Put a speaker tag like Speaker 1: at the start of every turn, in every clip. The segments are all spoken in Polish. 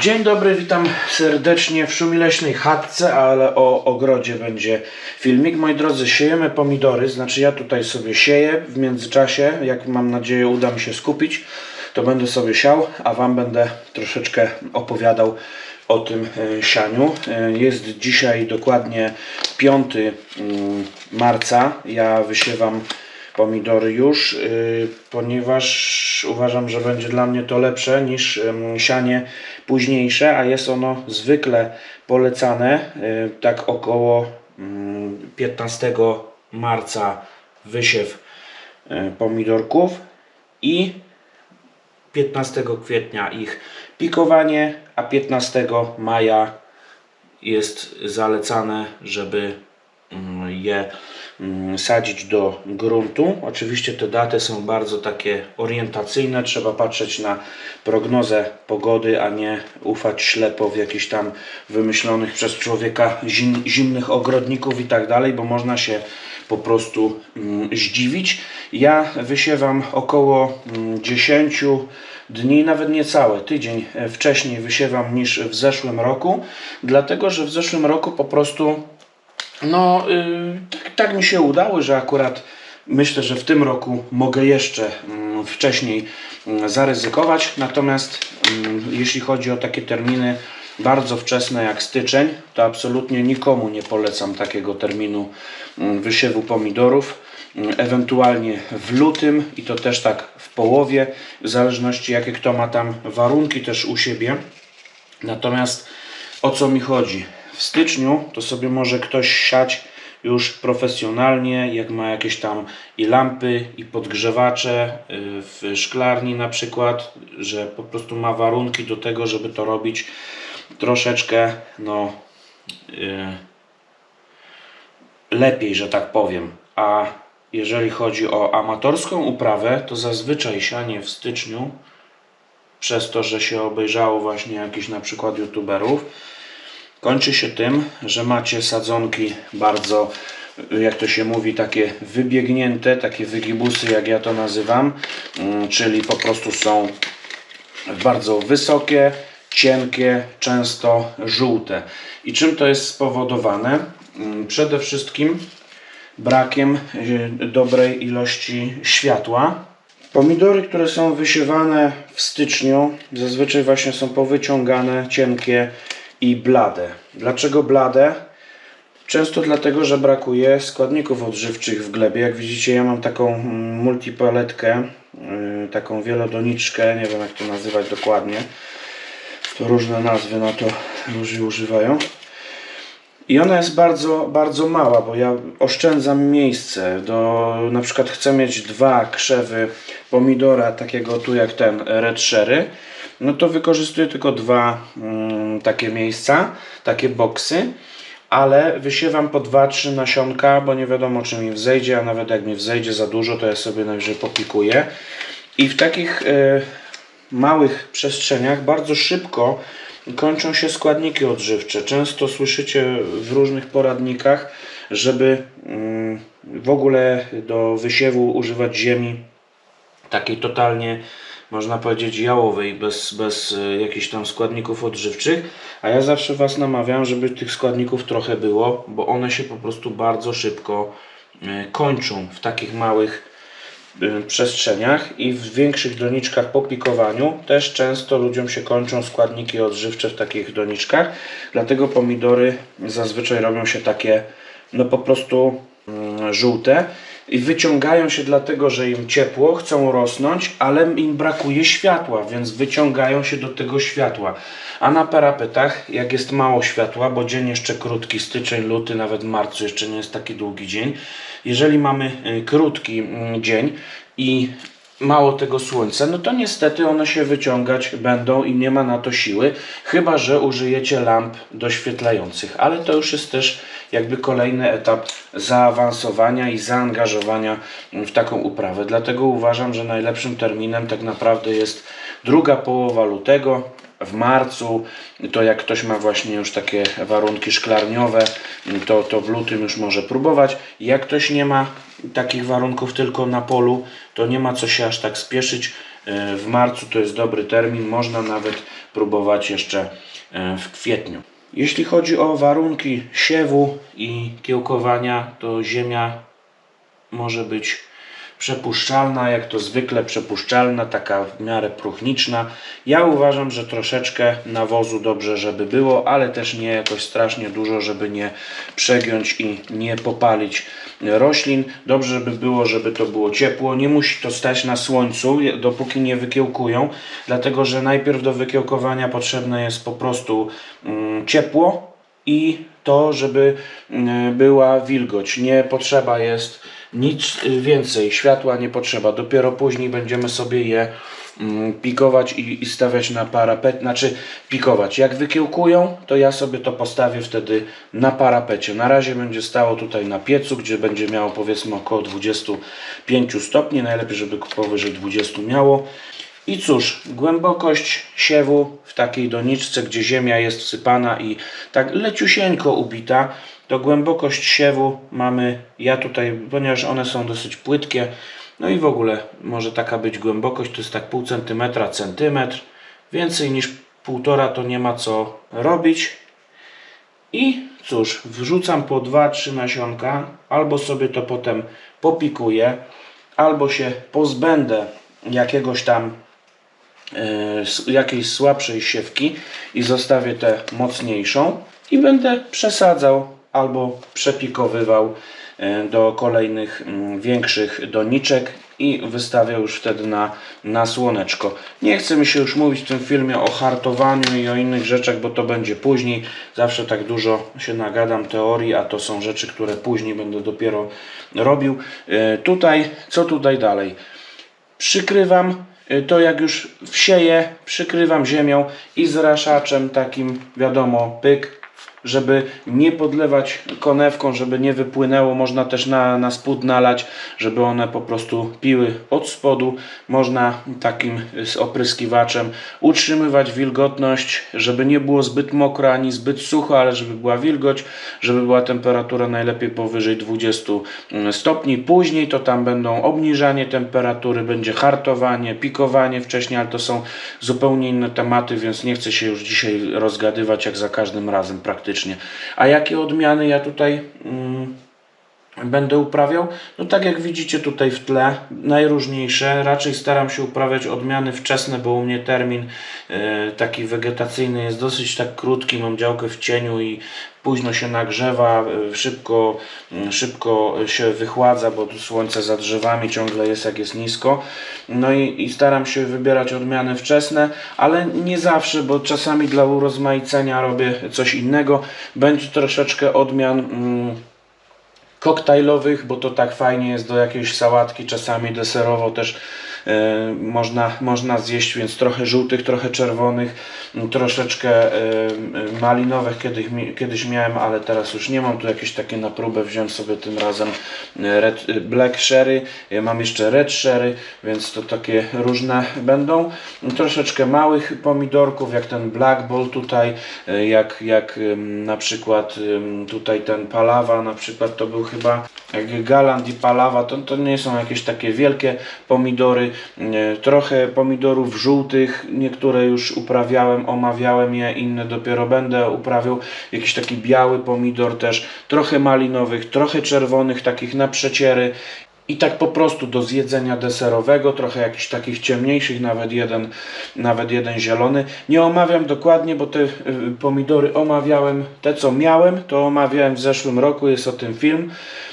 Speaker 1: Dzień dobry, witam serdecznie w szumileśnej chatce, ale o ogrodzie będzie filmik. Moi drodzy, siejemy pomidory, znaczy ja tutaj sobie sieję w międzyczasie, jak mam nadzieję uda mi się skupić, to będę sobie siał, a Wam będę troszeczkę opowiadał o tym e, sianiu. E, Jest dzisiaj dokładnie 5 mm, marca, ja wysiewam pomidory już, y, ponieważ uważam, że będzie dla mnie to lepsze niż sianie późniejsze, a jest ono zwykle polecane y, tak około ym, 15 marca wysiew y, pomidorków i 15 kwietnia ich pikowanie, a 15 maja jest zalecane, żeby je sadzić do gruntu. Oczywiście te daty są bardzo takie orientacyjne, trzeba patrzeć na prognozę pogody, a nie ufać ślepo w jakichś tam wymyślonych przez człowieka zim, zimnych ogrodników i tak dalej, bo można się po prostu mm, zdziwić. Ja wysiewam około mm, 10 dni, nawet niecałe, tydzień wcześniej wysiewam niż w zeszłym roku, dlatego że w zeszłym roku po prostu no, y, tak, tak mi się udało, że akurat myślę, że w tym roku mogę jeszcze mm, wcześniej mm, zaryzykować. Natomiast mm, jeśli chodzi o takie terminy bardzo wczesne jak styczeń, to absolutnie nikomu nie polecam takiego terminu wysiewu pomidorów. Ewentualnie w lutym i to też tak w połowie, w zależności jakie kto ma tam warunki też u siebie. Natomiast o co mi chodzi? W styczniu to sobie może ktoś siać już profesjonalnie, jak ma jakieś tam i lampy, i podgrzewacze y, w szklarni na przykład, że po prostu ma warunki do tego, żeby to robić troszeczkę no y, lepiej, że tak powiem. A jeżeli chodzi o amatorską uprawę, to zazwyczaj sianie w styczniu przez to, że się obejrzało właśnie jakichś na przykład youtuberów, kończy się tym, że macie sadzonki bardzo, jak to się mówi, takie wybiegnięte, takie wygibusy, jak ja to nazywam, mm, czyli po prostu są bardzo wysokie, cienkie, często żółte. I czym to jest spowodowane? Mm, Przede wszystkim brakiem y, dobrej ilości światła. Pomidory, które są wysiewane w styczniu, zazwyczaj właśnie są powyciągane, cienkie i blade. Dlaczego blade? Często dlatego, że brakuje składników odżywczych w glebie. Jak widzicie, ja mam taką mm, multipaletkę, yy, taką wielodoniczkę, nie wiem jak to nazywać dokładnie. To różne nazwy na to ludzie używają. I ona jest bardzo, bardzo mała, bo ja oszczędzam miejsce. Do, na przykład chcę mieć dwa krzewy pomidora, takiego tu jak ten Red Sherry, no to wykorzystuję tylko dwa mm, takie miejsca, takie boksy, ale wysiewam po dwa, trzy nasionka, bo nie wiadomo czy mi wzejdzie, a nawet jak mi wzejdzie za dużo, to ja sobie najwyżej popikuję. I w takich e, małych przestrzeniach bardzo szybko kończą się składniki odżywcze. Często słyszycie w różnych poradnikach, żeby mm, w ogóle do wysiewu używać ziemi takiej totalnie, można powiedzieć, jałowej, bez, bez e, jakichś tam składników odżywczych. A ja zawsze Was namawiam, żeby tych składników trochę było, bo one się po prostu bardzo szybko e, kończą w takich małych y, przestrzeniach i w większych doniczkach po pikowaniu też często ludziom się kończą składniki odżywcze w takich doniczkach. Dlatego pomidory zazwyczaj robią się takie no po prostu mm, żółte i wyciągają się dlatego, że im ciepło, chcą rosnąć, ale im brakuje światła, więc wyciągają się do tego światła. A na parapetach, jak jest mało światła, bo dzień jeszcze krótki, styczeń, luty, nawet marcu jeszcze nie jest taki długi dzień. Jeżeli mamy y, krótki mm, dzień i mało tego słońca, no to niestety one się wyciągać będą i nie ma na to siły, chyba że użyjecie lamp doświetlających. Ale to już jest też jakby kolejny etap zaawansowania i zaangażowania w taką uprawę. Dlatego uważam, że najlepszym terminem tak naprawdę jest druga połowa lutego, w marcu, to jak ktoś ma właśnie już takie warunki szklarniowe, to, to w lutym już może próbować. Jak ktoś nie ma takich warunków tylko na polu, to nie ma co się aż tak spieszyć. e, w marcu to jest dobry termin, można nawet próbować jeszcze e, w kwietniu. Jeśli chodzi o warunki siewu i kiełkowania, to ziemia może być przepuszczalna, jak to zwykle przepuszczalna, taka w miarę próchniczna. Ja uważam, że troszeczkę nawozu dobrze, żeby było, ale też nie jakoś strasznie dużo, żeby nie przegiąć i nie popalić roślin. Dobrze, żeby było, żeby to było ciepło. Nie musi to stać na słońcu, dopóki nie wykiełkują, dlatego że najpierw do wykiełkowania potrzebne jest po prostu mm, ciepło i to, żeby mm, była wilgoć. Nie potrzeba jest nic y, więcej, światła nie potrzeba. Dopiero później będziemy sobie je pikować i, i stawiać na parapet, znaczy pikować. Jak wykiełkują, to ja sobie to postawię wtedy na parapecie. Na razie będzie stało tutaj na piecu, gdzie będzie miało powiedzmy około 25 stopni. Najlepiej, żeby powyżej 20 miało. I cóż, głębokość siewu w takiej doniczce, gdzie ziemia jest wsypana i tak leciusieńko ubita, to głębokość siewu mamy, ja tutaj, ponieważ one są dosyć płytkie, no i w ogóle może taka być głębokość, to jest tak pół centymetra, centymetr, więcej niż półtora to nie ma co robić. I cóż, wrzucam po 2-3 nasionka, albo sobie to potem popikuję, albo się pozbędę jakiegoś tam e, jakiejś słabszej siewki i zostawię tę mocniejszą i będę przesadzał albo przepikowywał do kolejnych mm, większych doniczek i wystawiał już wtedy na, na słoneczko. Nie chcę mi się już mówić w tym filmie o hartowaniu i o innych rzeczach, bo to będzie później. Zawsze tak dużo się nagadam teorii, a to są rzeczy, które później będę dopiero robił. E, Tutaj, co tutaj dalej? przykrywam y, to jak już wsieję, przykrywam ziemią i zraszaczem takim, wiadomo, pyk, żeby nie podlewać konewką, żeby nie wypłynęło, można też na, na spód nalać, żeby one po prostu piły od spodu. Można takim opryskiwaczem utrzymywać wilgotność, żeby nie było zbyt mokro ani zbyt sucho, ale żeby była wilgoć, żeby była temperatura najlepiej powyżej 20 stopni. Później to tam będą obniżanie temperatury, będzie hartowanie, pikowanie wcześniej, ale to są zupełnie inne tematy, więc nie chcę się już dzisiaj rozgadywać jak za każdym razem praktycznie. A jakie odmiany ja tutaj mm, będę uprawiał? No tak jak widzicie tutaj w tle, najróżniejsze. Raczej staram się uprawiać odmiany wczesne, bo u mnie termin e, taki wegetacyjny jest dosyć tak krótki. Mam działkę w cieniu i późno się nagrzewa, e, szybko, mm, szybko się wychładza, bo tu słońce za drzewami ciągle jest jak jest nisko. No i, i staram się wybierać odmiany wczesne, ale nie zawsze, bo czasami dla urozmaicenia robię coś innego. Będzie troszeczkę odmian. Mm, koktajlowych, bo to tak fajnie jest do jakiejś sałatki, czasami deserowo też można, można zjeść, więc trochę żółtych, trochę czerwonych, m, troszeczkę e, e, malinowych kiedyś, kiedyś miałem, ale teraz już nie mam. Tu jakieś takie na próbę wziąłem sobie tym razem e, red, e, black sherry, mam jeszcze red sherry, więc to takie różne będą. Troszeczkę małych pomidorków, jak ten black ball tutaj, e, jak, jak na przykład tutaj ten palawa, na przykład to był chyba jak galant i palawa, to, to nie są jakieś takie wielkie pomidory, e, trochę pomidorów żółtych, niektóre już uprawiałem, omawiałem je, inne dopiero będę uprawiał, jakiś taki biały pomidor też, trochę malinowych, trochę czerwonych, takich na przeciery i tak po prostu do zjedzenia deserowego, trochę jakichś takich ciemniejszych, nawet jeden, nawet jeden zielony. Nie omawiam dokładnie, bo te y, pomidory omawiałem, te co miałem, to omawiałem w zeszłym roku, jest o tym film.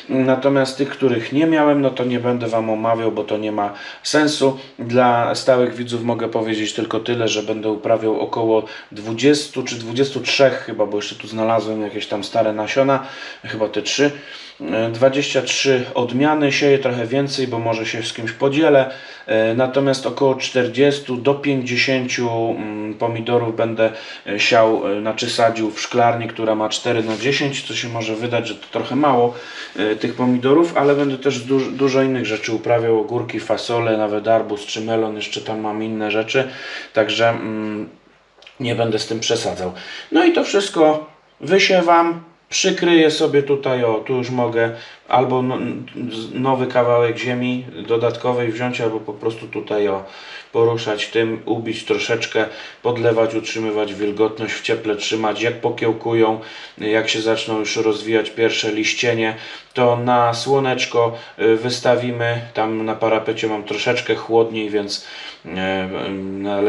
Speaker 1: Natomiast tych, których nie miałem, no to nie będę Wam omawiał, bo to nie ma sensu. Dla stałych widzów mogę powiedzieć tylko tyle, że będę uprawiał około 20 czy 23 chyba, bo jeszcze tu znalazłem jakieś tam stare nasiona, chyba te trzy. E, 23 odmiany, sieję trochę więcej, bo może się z kimś podzielę. E, Natomiast około 40 do 50 mm, pomidorów będę e, siał, e, znaczy sadził w szklarni, która ma 4 na 10 co się może wydać, że to trochę mało tych pomidorów, ale będę też dużo, dużo innych rzeczy uprawiał, ogórki, fasole, nawet arbuz czy melon, jeszcze tam mam inne rzeczy, także mm, nie będę z tym przesadzał. No i to wszystko wysiewam, Przykryję sobie tutaj, o tu już mogę albo no, nowy kawałek ziemi dodatkowej wziąć, albo po prostu tutaj o poruszać tym, ubić troszeczkę, podlewać, utrzymywać wilgotność, w cieple trzymać. Jak pokiełkują, jak się zaczną już rozwijać pierwsze liścienie, to na słoneczko y, wystawimy. Tam na parapecie mam troszeczkę chłodniej, więc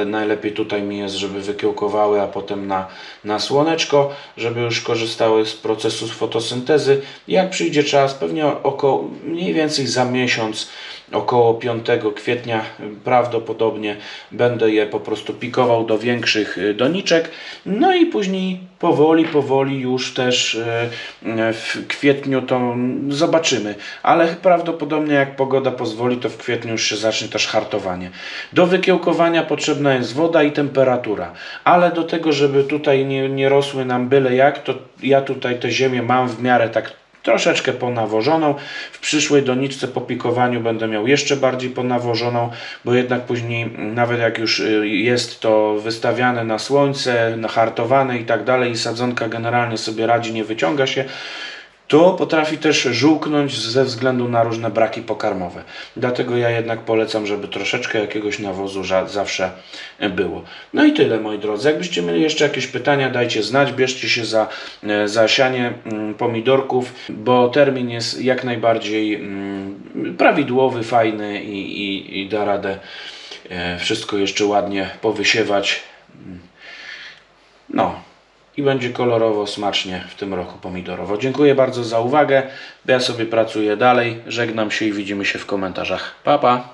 Speaker 1: najlepiej tutaj mi jest, żeby wykiełkowały, a potem na, na słoneczko, żeby już korzystały z procesu fotosyntezy. Jak przyjdzie czas, pewnie około mniej więcej za miesiąc, około 5 kwietnia y, prawdopodobnie będę je po prostu pikował do większych y, doniczek. No i później powoli, powoli już też y, w kwietniu to zobaczymy. Ale prawdopodobnie jak pogoda pozwoli, to w kwietniu już się zacznie też hartowanie. Do wykiełkowania potrzebna jest woda i temperatura. Ale do tego, żeby tutaj nie, nie rosły nam byle jak, to ja tutaj tę ziemię mam w miarę tak troszeczkę ponawożoną. W przyszłej doniczce po pikowaniu będę miał jeszcze bardziej ponawożoną, bo jednak później, mm, nawet jak już y, jest to wystawiane na słońce, nahartowane i tak dalej, i sadzonka generalnie sobie radzi, nie wyciąga się, to potrafi też żółknąć ze względu na różne braki pokarmowe. Dlatego ja jednak polecam, żeby troszeczkę jakiegoś nawozu zawsze było. No i tyle moi drodzy. Jakbyście mieli jeszcze jakieś pytania, dajcie znać. Bierzcie się za, e, za sianie mm, pomidorków, bo termin jest jak najbardziej mm, prawidłowy, fajny i, i, i da radę e, wszystko jeszcze ładnie powysiewać. I będzie kolorowo, smacznie w tym roku pomidorowo. Dziękuję bardzo za uwagę. Ja sobie pracuję dalej. Żegnam się i widzimy się w komentarzach. Pa, pa!